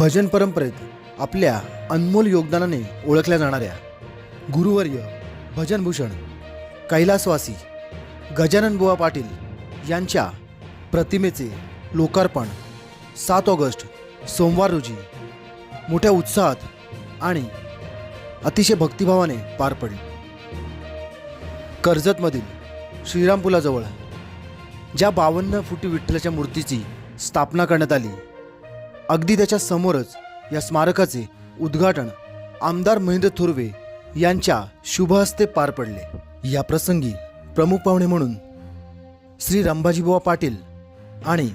भजन परंपरेत आपल्या अनमोल योगदानाने ओळखल्या जाणाऱ्या गुरुवर्य भजनभूषण कैलासवासी गजानन बुवा पाटील यांच्या प्रतिमेचे लोकार्पण सात ऑगस्ट सोमवार रोजी. मोठ्या उत्साहात आणि अतिशय भक्तिभावाने पार पडले. कर्जतमधील श्रीरामपुलाजवळ ज्या बावन्न फुटी विठ्ठलाच्या मूर्तीची स्थापना करण्यात आली अगदी त्याच्या समोरच या स्मारकाचे उद्घाटन आमदार महेंद्र थुर्वे यांच्या शुभहस्ते पार पडले. या प्रसंगी प्रमुख पाहुणे म्हणून श्री रंभाजीबुवा पाटील आणि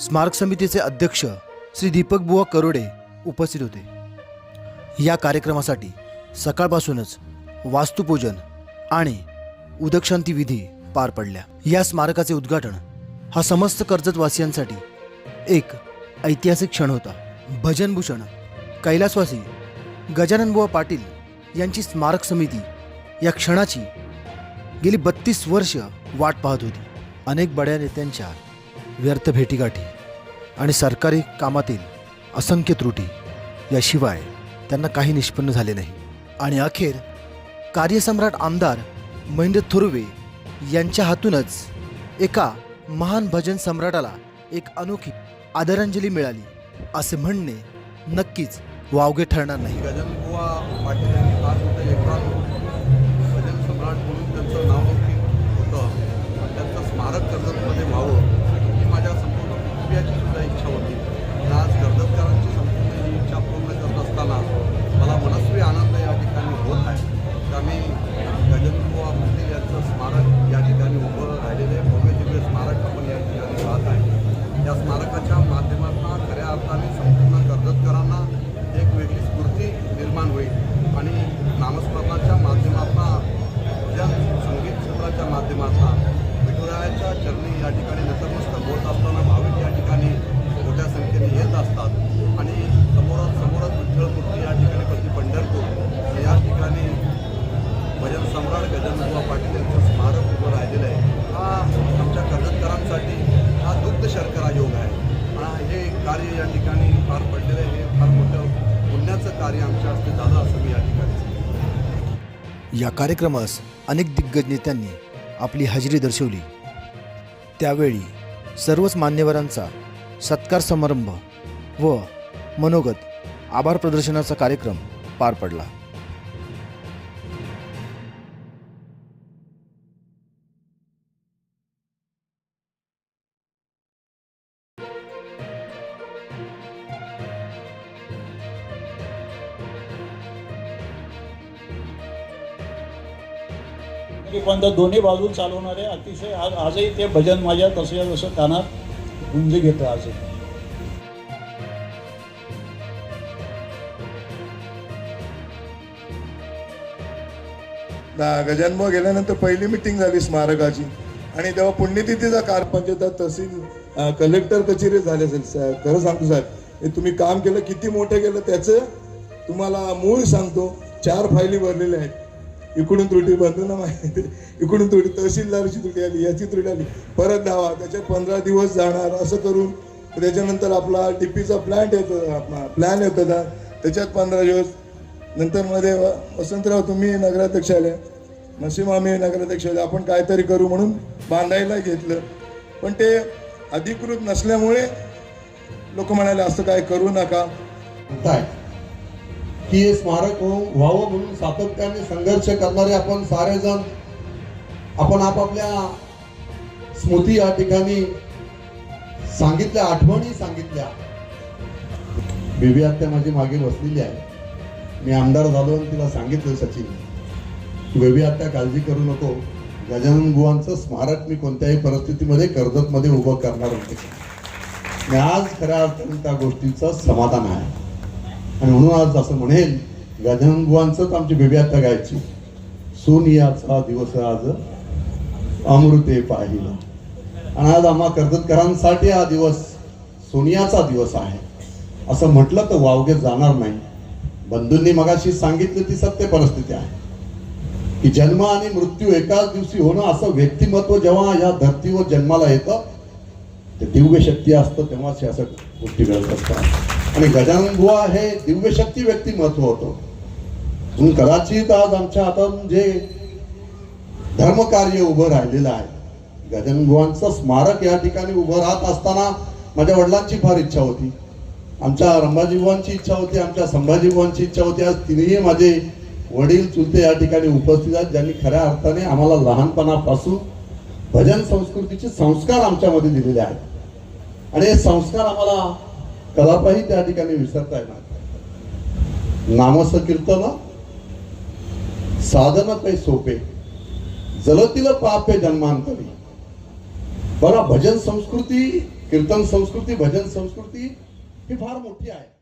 स्मारक समितीचे अध्यक्ष श्री दीपक बुवा करोडे उपस्थित होते. या कार्यक्रमासाठी सकाळपासूनच वास्तुपूजन आणि उदकशांती विधी पार पडल्या. या स्मारकाचे उद्घाटन हा समस्त कर्जतवासियांसाठी एक ऐतिहासिक क्षण होता. भजनभूषण कैलासवासी गजाननबुवा पाटील यांची स्मारक समिती या क्षणाची गेली बत्तीस वर्ष वाट पाहत होती. अनेक बड्या नेत्यांच्या व्यर्थ भेटीगाठी आणि सरकारी कामातील असंख्य त्रुटी याशिवाय त्यांना काही निष्पन्न झाले नाही. आणि अखेर कार्यसम्राट आमदार महेंद्र थोरवे यांच्या हातूनच एका महान भजन सम्राटाला एक अनोखी आदरांजली मिळाली. असे म्हणणे नक्कीच वावगे ठरणार नाही. गजाननबुवा पाटील यांनी फार मोठं योगदान सम्राट गजाननबा पाटील यांचं स्मारक उभं राहिलेलं आहे. हा आमच्या कर्जतकरांसाठी हा दुग्ध शर्करा योग आहे. हे कार्य या ठिकाणी पार पडलेलं आहे. हे फार मोठं पुण्याचं कार्य आमच्या हस्ते झालं असं मी या ठिकाणी या कार्यक्रमास अनेक दिग्गज नेत्यांनी आपली हजेरी दर्शवली. त्यावेळी सर्वच मान्यवरांचा सत्कार समारंभ व मनोगत आभार प्रदर्शनाचा कार्यक्रम पार पडला. पण दोन्ही बाजू चालवणारे अतिशय आज आजही ते भजन माझ्या तसं जसं कानात गुंजी घेतं आजही. ना गेल्यानंतर पहिली मिटिंग झाली स्मारकाची. आणि तेव्हा पुण्यतिथीचा कार पंचायत तहसील कलेक्टर कचेरी झाले असेल. खरं सांगतो साहेब हे तुम्ही काम केलं किती मोठं केलं त्याचं तुम्हाला मूळ सांगतो. चार फायली भरलेल्या आहेत. इकडून त्रुटी बंधू ना माहिती इकडून त्रुटी तहसीलदारची त्रुटी आली याची त्रुटी आली. परत धावा त्याच्यात पंधरा दिवस जाणार असं करून त्याच्यानंतर आपला डीपीचा प्लॅन्ट येतो प्लॅन येत होता त्याच्यात पंधरा दिवस. नंतर मध्ये वसंतराव तुम्ही नगराध्यक्ष आले. नसीम आम्ही नगराध्यक्ष आले. आपण काहीतरी करू म्हणून बांधायला घेतलं. पण ते अधिकृत नसल्यामुळे लोक म्हणाले असं काय करू नका. म्हणताय की हे स्मारक व्हावं म्हणून सातत्याने संघर्ष करणारे आपण सारेजण आपण आपापल्या स्मृती या ठिकाणी सांगितल्या आठवणी सांगितल्या. बेबी आत्या माझी मागे बसलेली आहे. मी आमदार झालो आणि तिला सांगितलं सचिन बेबी आत्या काळजी करू नको. गजानन बुवांचं स्मारक मी कोणत्याही परिस्थितीमध्ये कर्जतमध्ये उभं करणार होते आणि आज खऱ्या अर्थाने त्या गोष्टीचं समाधान आहे. आणि म्हणून आज असं म्हणेल गजाननबुवांचंच आमची बेबी आत्या गायची. सोनियाचा दिवस आज अमृते पाहिला. आणि आज आम्हा कर्जतकरांसाठी हा दिवस सोनियाचा दिवस आहे. असं म्हटलं तर वावगे जाणार नाही. बंधूंनी मगाशी सांगितलं ती सत्य परिस्थिती आहे. की जन्म आणि मृत्यू एकाच दिवशी होणं असं व्यक्तिमत्व जेव्हा या धर्तीवर जन्माला येतं ते दिव्य शक्ती असतं तेव्हाच हे असं गोष्टी घडत असतात. आणि गजाननबुवा हे दिव्यशक्ती व्यक्तिमत्व होतं. म्हणून कदाचित आज आमच्या हातात जे धर्मकार्य उभं राहिलेलं आहे गजाननबुवांचं स्मारक या ठिकाणी उभं राहत असताना माझ्या वडिलांची फार इच्छा होती. आमच्या रंभाजीबुवांची इच्छा होती आमच्या संभाजीबुवांची इच्छा होती. आज तिन्ही माझे वडील चुलते या ठिकाणी उपस्थित आहेत ज्यांनी खऱ्या अर्थाने आम्हाला लहानपणापासून भजन संस्कृतीचे संस्कार आमच्यामध्ये दिलेले आहेत. आणि हे संस्कार आम्हाला कलापही त्या ठिकाणी विसरता येणार नामसकीर्तन साधन काही सोपे. जलतील पापे जन्मांतरी. बरं भजन संस्कृती कीर्तन संस्कृती भजन संस्कृती ही फार मोठी आहे.